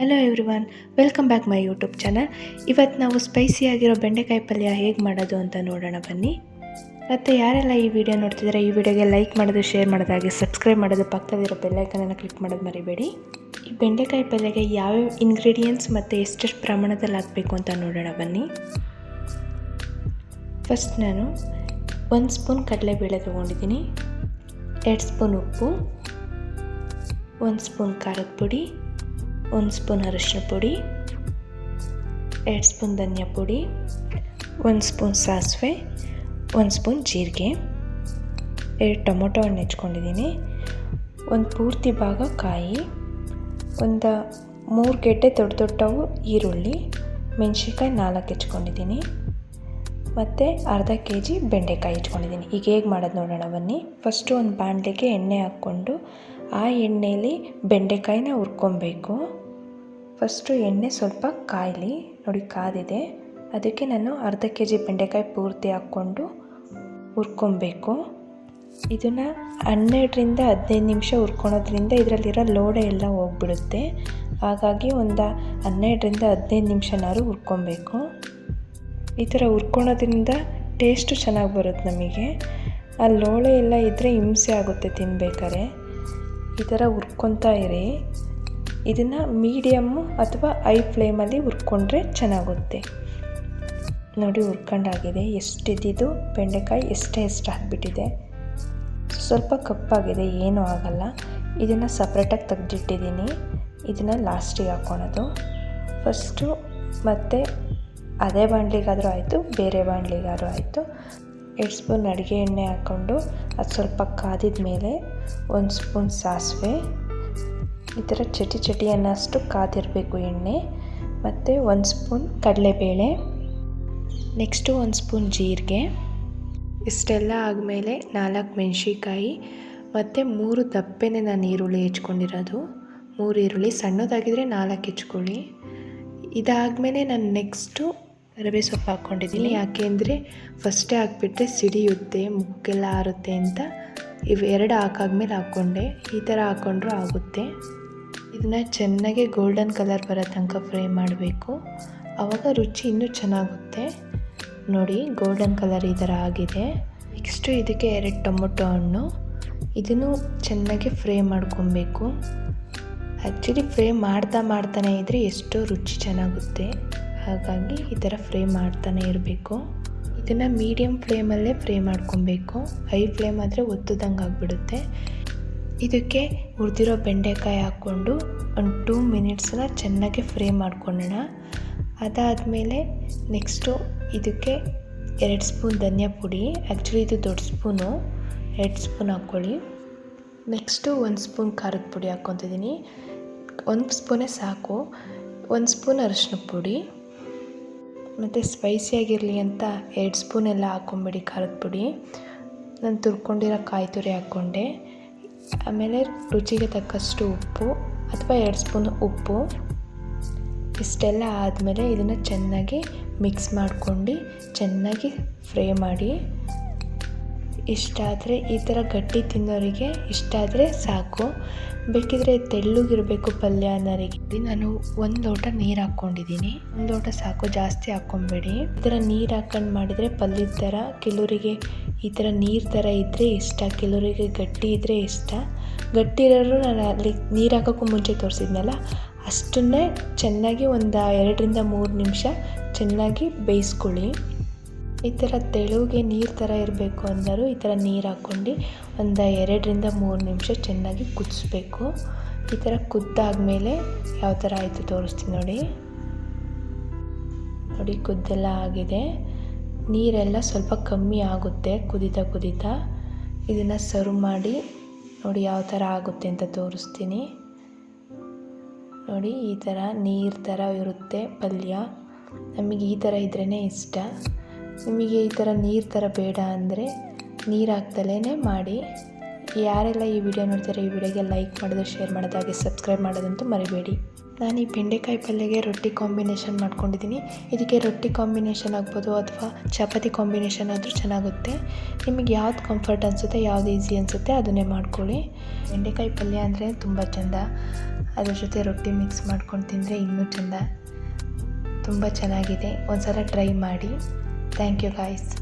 Hello everyone welcome back my YouTube channel ಇವತ್ತು ನಾವು spicy ಆಗಿರೋ ಬೆಂಡೆಕಾಯಿ ಪಲ್ಯ ಹೇಗೆ ಮಾಡೋದು ಅಂತ ನೋಡೋಣ ಬನ್ನಿ. ಮತ್ತು ಯಾರೆಲ್ಲ ಈ ವಿಡಿಯೋ ನೋಡ್ತಿದ್ದಾರೆ, ಈ ವಿಡಿಯೋಗೆ ಲೈಕ್ ಮಾಡೋದು ಶೇರ್ ಮಾಡೋದು, ಹಾಗೆ ಸಬ್ಸ್ಕ್ರೈಬ್ ಮಾಡೋದು, ಪಕ್ಕದಲ್ಲಿರೋ ಬೆಲ್ಲೈಕನನ್ನು ಕ್ಲಿಕ್ ಮಾಡೋದು ಮರಿಬೇಡಿ. ಈ ಬೆಂಡೆಕಾಯಿ ಪಲ್ಯಗೆ ಯಾವ್ಯಾವ ಇಂಗ್ರೀಡಿಯೆಂಟ್ಸ್ ಮತ್ತು ಎಷ್ಟೆಷ್ಟು ಪ್ರಮಾಣದಲ್ಲಿ ಹಾಕಬೇಕು ಅಂತ ನೋಡೋಣ ಬನ್ನಿ. ಫಸ್ಟ್ ನಾನು ಒಂದು ಸ್ಪೂನ್ ಕಡಲೆಬೇಳೆ ತೊಗೊಂಡಿದ್ದೀನಿ. ಎರಡು ಸ್ಪೂನ್ ಉಪ್ಪು ಒಂದು ಸ್ಪೂನ್ ಖಾರದ ಪುಡಿ. ಒಂದು ಸ್ಪೂನ್ ಅರಿಶಿನ ಪುಡಿ, ಎರಡು ಸ್ಪೂನ್ ಧನಿಯಾ ಪುಡಿ, ಒಂದು ಸ್ಪೂನ್ ಸಾಸಿವೆ, ಒಂದು ಸ್ಪೂನ್ ಜೀರಿಗೆ, ಎರಡು ಟೊಮೊಟೊ ಹಣ್ಣು ಹೆಚ್ಕೊಂಡಿದ್ದೀನಿ. ಒಂದು ಪೂರ್ತಿ ಭಾಗ ಕಾಯಿ, ಒಂದು ಮೂರು ಗೆಡ್ಡೆ ದೊಡ್ಡ ದೊಡ್ಡವು ಈರುಳ್ಳಿ, ಮೆಣಸಿನ್ಕಾಯಿ ನಾಲ್ಕು ಹೆಚ್ಕೊಂಡಿದ್ದೀನಿ. ಮತ್ತು ಅರ್ಧ ಕೆ ಜಿ ಬೆಂಡೆಕಾಯಿ ಇಟ್ಕೊಂಡಿದ್ದೀನಿ ಈಗ ಹೇಗೆ ಮಾಡೋದು ನೋಡೋಣ, ಬನ್ನಿ. ಫಸ್ಟು ಒಂದು ಬಾಣಲೆಗೆ ಎಣ್ಣೆ ಹಾಕ್ಕೊಂಡು ಆ ಎಣ್ಣೆಯಲ್ಲಿ ಬೆಂಡೆಕಾಯಿನ ಹುರ್ಕೊಬೇಕು. ಫಸ್ಟು ಎಣ್ಣೆ ಸ್ವಲ್ಪ ಕಾಯಲಿ, ನೋಡಿ ಕಾದಿದೆ. ಅದಕ್ಕೆ ನಾನು ಅರ್ಧ ಕೆ ಜಿ ಬೆಂಡೆಕಾಯಿ ಪೂರ್ತಿ ಹಾಕ್ಕೊಂಡು ಹುರ್ಕೊಬೇಕು. ಇದನ್ನು ಹನ್ನೆರಡರಿಂದ ಹದಿನೈದು ನಿಮಿಷ ಹುರ್ಕೊಳೋದ್ರಿಂದ ಇದರಲ್ಲಿರೋ ಲೋಡೆ ಎಲ್ಲ ಹೋಗ್ಬಿಡುತ್ತೆ. ಹಾಗಾಗಿ ಒಂದು ಹನ್ನೆರಡರಿಂದ ಹದಿನೈದು ನಿಮಿಷನಾದ್ರು ಹುರ್ಕೊಬೇಕು. ಈ ಥರ ಹುರ್ಕೊಳೋದ್ರಿಂದ ಟೇಸ್ಟು ಚೆನ್ನಾಗಿ ಬರುತ್ತೆ ನಮಗೆ. ಆ ಲೋಳೆ ಎಲ್ಲ ಇದ್ದರೆ ಹಿಂಸೆ ಆಗುತ್ತೆ ತಿನ್ಬೇಕಾದ್ರೆ. ಈ ಥರ ಹುರ್ಕೊತಾ ಇರಿ. ಇದನ್ನು ಮೀಡಿಯಮ್ಮು ಅಥವಾ ಐ ಫ್ಲೇಮಲ್ಲಿ ಹುರ್ಕೊಂಡ್ರೆ ಚೆನ್ನಾಗುತ್ತೆ. ನೋಡಿ ಹುರ್ಕೊಂಡಾಗಿದೆ ಎಷ್ಟಿದ್ದಿದ್ದು ಬೆಂಡೆಕಾಯಿ ಎಷ್ಟೇ ಎಷ್ಟು ಹಾಕ್ಬಿಟ್ಟಿದೆ. ಸ್ವಲ್ಪ ಕಪ್ಪಾಗಿದೆ, ಏನೂ ಆಗಲ್ಲ. ಇದನ್ನು ಸಪ್ರೇಟಾಗಿ ತೆಗೆದಿಟ್ಟಿದ್ದೀನಿ. ಇದನ್ನು ಲಾಸ್ಟಿಗೆ ಹಾಕ್ಕೊಳೋದು ಫಸ್ಟು ಮತ್ತು ಅದೇ ಬಾಣಲಿಗಾದರೂ ಆಯಿತು, ಬೇರೆ ಬಾಣ್ಲಿಗಾದರೂ ಆಯಿತು. ಎರಡು ಸ್ಪೂನ್ ಅಡುಗೆ ಎಣ್ಣೆ ಹಾಕ್ಕೊಂಡು, ಅದು ಸ್ವಲ್ಪ ಕಾದಿದ ಮೇಲೆ ಒಂದು ಸ್ಪೂನ್ ಸಾಸಿವೆ. ಈ ಥರ ಚಟಿ ಚಟಿ ಅನ್ನೋಷ್ಟು ಕಾದಿರಬೇಕು ಎಣ್ಣೆ ಮತ್ತು ಒಂದು ಸ್ಪೂನ್ ಕಡಲೆಬೇಳೆ, ನೆಕ್ಸ್ಟು ಒಂದು ಸ್ಪೂನ್ ಜೀರಿಗೆ, ಇಷ್ಟೆಲ್ಲ ಆದಮೇಲೆ ನಾಲ್ಕು ಮೆಣಸಿಕಾಯಿ ಮತ್ತು ಮೂರು ದಪ್ಪೆನೇ ನಾನು ಈರುಳ್ಳಿ ಹೆಚ್ಕೊಂಡಿರೋದು. ಮೂರು ಈರುಳ್ಳಿ ಸಣ್ಣದಾಗಿದ್ದರೆ ನಾಲ್ಕು ಹೆಚ್ಕೊಳ್ಳಿ. ಇದಾದಮೇಲೆ ನಾನು ನೆಕ್ಸ್ಟು ರವೆ ಸೊಪ್ಪು ಹಾಕ್ಕೊಂಡಿದ್ದೀನಿ. ಯಾಕೆ ಅಂದರೆ ಫಸ್ಟೇ ಹಾಕ್ಬಿಟ್ರೆ ಸಿಡಿಯುತ್ತೆ, ಮುಕ್ಕೆಲ್ಲ ಆರುತ್ತೆ ಅಂತ. ಇವು ಎರಡು ಹಾಕಾದ್ಮೇಲೆ ಹಾಕ್ಕೊಂಡೆ. ಈ ಥರ ಹಾಕ್ಕೊಂಡ್ರೂ ಆಗುತ್ತೆ. ಇದನ್ನು ಚೆನ್ನಾಗಿ ಗೋಲ್ಡನ್ ಕಲರ್ ಬರೋ ತನಕ ಫ್ರೈ ಮಾಡಬೇಕು. ಆವಾಗ ರುಚಿ ಇನ್ನೂ ಚೆನ್ನಾಗುತ್ತೆ. ನೋಡಿ ಗೋಲ್ಡನ್ ಕಲರ್ ಈ ಥರ ಆಗಿದೆ. ನೆಕ್ಸ್ಟು ಇದಕ್ಕೆ ಎರಡು ಟೊಮೊಟೊ ಹಣ್ಣು. ಇದನ್ನು ಚೆನ್ನಾಗಿ ಫ್ರೈ ಮಾಡ್ಕೊಬೇಕು. ಆ್ಯಕ್ಚುಲಿ ಫ್ರೈ ಮಾಡ್ತಾ ಮಾಡ್ತಾನೆ ಇದ್ದರೆ ಎಷ್ಟೋ ರುಚಿ ಚೆನ್ನಾಗುತ್ತೆ. ಹಾಗಾಗಿ ಈ ಥರ ಫ್ರೈ ಮಾಡ್ತಾನೆ ಇರಬೇಕು. ಇದನ್ನು ಮೀಡಿಯಮ್ ಫ್ಲೇಮಲ್ಲೇ ಫ್ರೈ ಮಾಡ್ಕೊಬೇಕು. ಹೈ ಫ್ಲೇಮ್ ಆದರೆ ಒತ್ತದಂಗೆ ಆಗಿಬಿಡುತ್ತೆ ಇದಕ್ಕೆ ಹುರಿದಿರೋ ಬೆಂಡೆಕಾಯಿ ಹಾಕ್ಕೊಂಡು ಒಂದು ಟೂ ಮಿನಿಟ್ಸನ್ನ ಚೆನ್ನಾಗಿ ಫ್ರೈ ಮಾಡ್ಕೊಳ್ಳೋಣ. ಅದಾದಮೇಲೆ ನೆಕ್ಸ್ಟು ಇದಕ್ಕೆ ಎರಡು ಸ್ಪೂನ್ ಧನಿಯಾ ಪುಡಿ ಆ್ಯಕ್ಚುಲಿ ಇದು ದೊಡ್ಡ ಸ್ಪೂನು ಎರಡು ಸ್ಪೂನ್ ಹಾಕ್ಕೊಳ್ಳಿ. ನೆಕ್ಸ್ಟು ಒಂದು ಸ್ಪೂನ್ ಖಾರದ ಪುಡಿ ಹಾಕ್ಕೊತಿದ್ದೀನಿ. ಒಂದು ಸ್ಪೂನೇ ಸಾಕು. ಒಂದು ಸ್ಪೂನ್ ಅರಶಿನ ಪುಡಿ, ಮತ್ತು ಸ್ಪೈಸಿಯಾಗಿರಲಿ ಅಂತ ಎರಡು ಸ್ಪೂನೆಲ್ಲ ಹಾಕ್ಕೊಂಬಿಡಿ ಖಾರದ ಪುಡಿ. ನಾನು ತುರ್ಕೊಂಡಿರೋ ಕಾಯಿ ತುರಿ ಹಾಕ್ಕೊಂಡೆ. ಆಮೇಲೆ ರುಚಿಗೆ ತಕ್ಕಷ್ಟು ಉಪ್ಪು ಅಥವಾ ಎರಡು ಸ್ಪೂನ್ ಉಪ್ಪು. ಇಷ್ಟೆಲ್ಲ ಆದಮೇಲೆ ಇದನ್ನು ಚೆನ್ನಾಗಿ ಮಿಕ್ಸ್ ಮಾಡ್ಕೊಂಡು ಚೆನ್ನಾಗಿ ಫ್ರೈ ಮಾಡಿ. ಇಷ್ಟಾದರೆ ಈ ಥರ ಗಟ್ಟಿ ತಿನ್ನೋರಿಗೆ ಇಷ್ಟ ಆದರೆ ಸಾಕು. ಬೇಕಿದ್ರೆ ತೆಳ್ಳಗಿರಬೇಕು ಪಲ್ಯ ಅನ್ನೋರಿಗೆ ನಾನು ಒಂದು ಲೋಟ ನೀರು ಹಾಕ್ಕೊಂಡಿದ್ದೀನಿ. ಒಂದು ಲೋಟ ಸಾಕು, ಜಾಸ್ತಿ ಹಾಕ್ಕೊಬೇಡಿ ಈ ಥರ ನೀರು ಹಾಕ್ಕೊಂಡು ಮಾಡಿದರೆ ಪಲ್ಯದ ಥರ ಕೆಲವರಿಗೆ ಈ ಥರ ನೀರು ಥರ ಇದ್ದರೆ ಇಷ್ಟ ಕೆಲವರಿಗೆ ಗಟ್ಟಿ ಇದ್ದರೆ ಇಷ್ಟ ಗಟ್ಟಿ ಇರೋರು ನಾನು ಅಲ್ಲಿ ನೀರು ಹಾಕೋಕ್ಕೂ ಮುಂಚೆ ತೋರಿಸಿದ್ನಲ್ಲ, ಅಷ್ಟನ್ನೇ ಚೆನ್ನಾಗಿ ಒಂದು ಎರಡರಿಂದ ಮೂರು ನಿಮಿಷ ಚೆನ್ನಾಗಿ ಬೇಯಿಸ್ಕೊಳ್ಳಿ. ಈ ಥರ ತೆಳುವಿಗೆ ನೀರು ಥರ ಇರಬೇಕು ಅಂದರು, ಈ ಥರ ನೀರು ಹಾಕ್ಕೊಂಡು ಒಂದು ಎರಡರಿಂದ ಮೂರು ನಿಮಿಷ ಚೆನ್ನಾಗಿ ಕುದಿಸ್ಬೇಕು. ಈ ಥರ ಕುದ್ದಾದಮೇಲೆ ಯಾವ ಥರ ಆಯಿತು ತೋರಿಸ್ತೀನಿ ನೋಡಿ. ನೋಡಿ ಕುದ್ದೆಲ್ಲ ಆಗಿದೆ. ನೀರೆಲ್ಲ ಸ್ವಲ್ಪ ಕಮ್ಮಿ ಆಗುತ್ತೆ, ಕುದೀತಾ ಕುದೀತಾ. ಇದನ್ನು ಸರ್ವ್ ಮಾಡಿ, ನೋಡಿ ಯಾವ ಥರ ಆಗುತ್ತೆ ಅಂತ ತೋರಿಸ್ತೀನಿ. ನೋಡಿ, ಈ ಥರ ನೀರು ಥರ ಇರುತ್ತೆ ಪಲ್ಯ. ನಮಗೆ ಈ ಥರ ಇದ್ರೇ ಇಷ್ಟ. ನಿಮಗೆ ಈ ಥರ ನೀರು ಥರ ಬೇಡ ಅಂದರೆ ನೀರು ಹಾಕ್ದಲೇ ಮಾಡಿ. ಯಾರೆಲ್ಲ ಈ ವಿಡಿಯೋ ನೋಡ್ತಾರೆ ಈ ವಿಡಿಯೋಗೆ ಲೈಕ್ ಮಾಡೋದು ಶೇರ್ ಮಾಡೋದು, ಹಾಗೆ ಸಬ್ಸ್ಕ್ರೈಬ್ ಮಾಡೋದಂತೂ ಮರಿಬೇಡಿ. ನಾನು ಈ ಬೆಂಡೆಕಾಯಿ ಪಲ್ಯಗೆ ರೊಟ್ಟಿ ಕಾಂಬಿನೇಷನ್ ಮಾಡ್ಕೊಂಡಿದ್ದೀನಿ. ಇದಕ್ಕೆ ರೊಟ್ಟಿ ಕಾಂಬಿನೇಷನ್ ಆಗ್ಬೋದು ಅಥವಾ ಚಪಾತಿ ಕಾಂಬಿನೇಷನ್ ಆದರೂ ಚೆನ್ನಾಗುತ್ತೆ. ನಿಮಗೆ ಯಾವ್ದು ಕಂಫರ್ಟ್ ಅನಿಸುತ್ತೆ, ಯಾವ್ದು ಈಸಿ ಅನಿಸುತ್ತೆ ಅದನ್ನೇ ಮಾಡ್ಕೊಳ್ಳಿ. ಬೆಂಡೆಕಾಯಿ ಪಲ್ಯ ಅಂದರೆ ತುಂಬ ಚೆಂದ. ಅದ್ರ ಜೊತೆ ರೊಟ್ಟಿ ಮಿಕ್ಸ್ ಮಾಡ್ಕೊಂಡು ತಿಂದರೆ ಇನ್ನೂ ಚೆಂದ. ತುಂಬ ಚೆನ್ನಾಗಿದೆ. ಒಂದು ಸಲ ಟ್ರೈ ಮಾಡಿ. Thank you guys